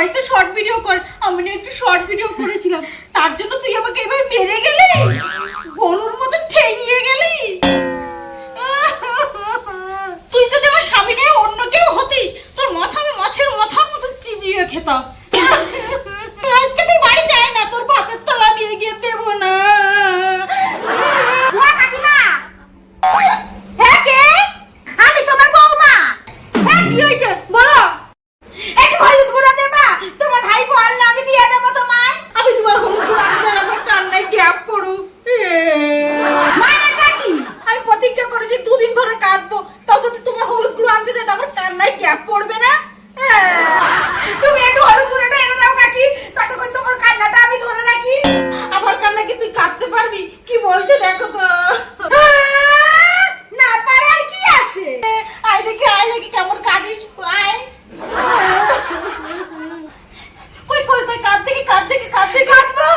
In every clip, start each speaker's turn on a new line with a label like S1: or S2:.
S1: হয়তো short video কর আমি না একটু শর্ট ভিডিও করেছিলাম। তার জন্য তুই আমাকে এভাবে মেরে গেলি? গরুর মতো ঠেঙিয়ে গেলি? তুই যদি আমার স্বামী নিয়ে অন্য কেউ হতিস, তোর মাথা আমি মাছের মাথার মতো চিবিয়ে খেতাম। আজকে তুই বাড়ি যায় না, তোর ভাতের তলা বিয়ে গিয়ে দেব না। হ্যাঁ, হ্যাঁ কে? আমি তোমার বৌমা। হ্যাঁ কি হয়েছে? বলো ট্যাপ পড়বে না? হ্যাঁ। তুমি একটু হলো গুঁড়োটা এনে দাও কাকি। ততক্ষণ তোমার কান্নাটা আমি ধরে রাখি। আমার কান্না কি তুই কাঁদতে পারবি? কি বলছো দেখো তো। হ্যাঁ, না পারার কি আছে? আয় দেখি আয় দেখি কেমন কাঁদিস। আয়। কই কই কই কাঁদ থেকে কাঁদ থেকে কাঁদ দেখি কাঁদবো।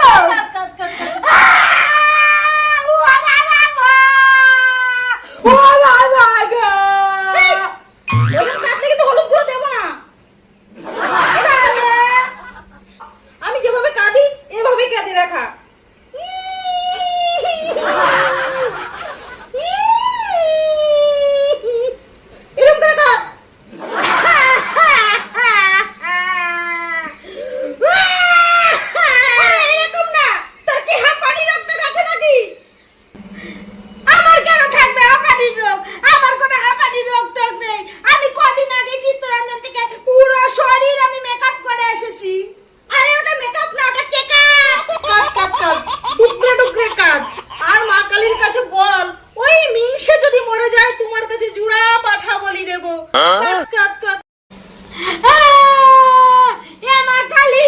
S1: মা কালী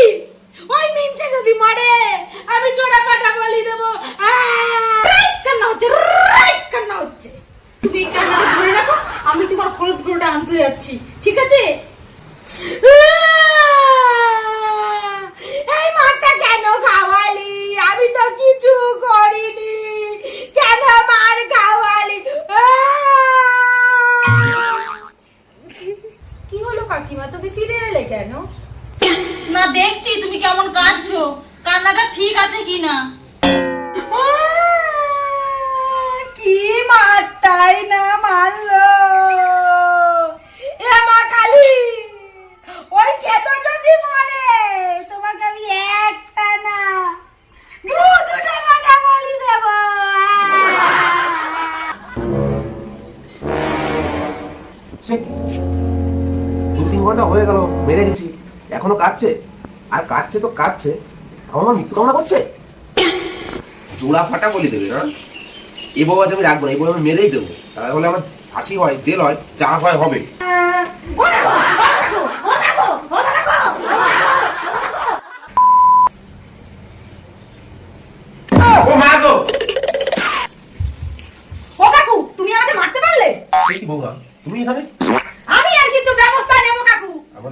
S1: ওই মিংসে যদি মরে আমি জোড়া পাটা বলি দেব কান্না হচ্ছে কান্না হচ্ছে তুমি এই কান্নাটা ধরে রাখো আমি তোমার হলুদ গুঁড়োটা আনতে যাচ্ছি, ঠিক আছে? না দেখছি তুমি কেমন কাঁদছো? কান্নাটা ঠিক আছে কিনা! কি মারটাই না মারলো। এ মা কালী ওই খেতো যদি মরে তোমাকে আমি একটা না দু দুটো কাটা বলি দেব।
S2: সে দু তিন ঘণ্টা হয়ে গেল মেরে গেছি। এখনও কাঁদছে? আর কাটছে তো কাঁদছে। আমার মৃত্যু কামনা করছে? জোড়া ফাটা বলে দেবে না এ আজ আমি রাখব না এই বউ আমি মেরেই দেবো। তাহলে আমার ফাঁসি হয়, জেল হয় যা হয়, হবে ও মা গো
S1: ও কাকু তুমি আমাকে মারতে পারলে
S2: সে কি বৌমা তুমি এখানে
S1: আমি আর কিন্তু ব্যবস্থা নেব কাকু
S2: আমার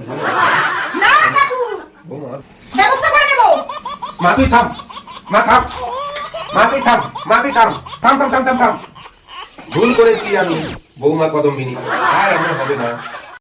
S1: না কাকু
S2: বৌমা
S1: ব্যবস্থা করে নেব
S2: মা তুই থাম, মা থাম মা তুই থাম মা তুই থাম থাম থাম থাম থাম থাম। ভুল করেছি আমি, বৌমা কদম আর এমন হবে না।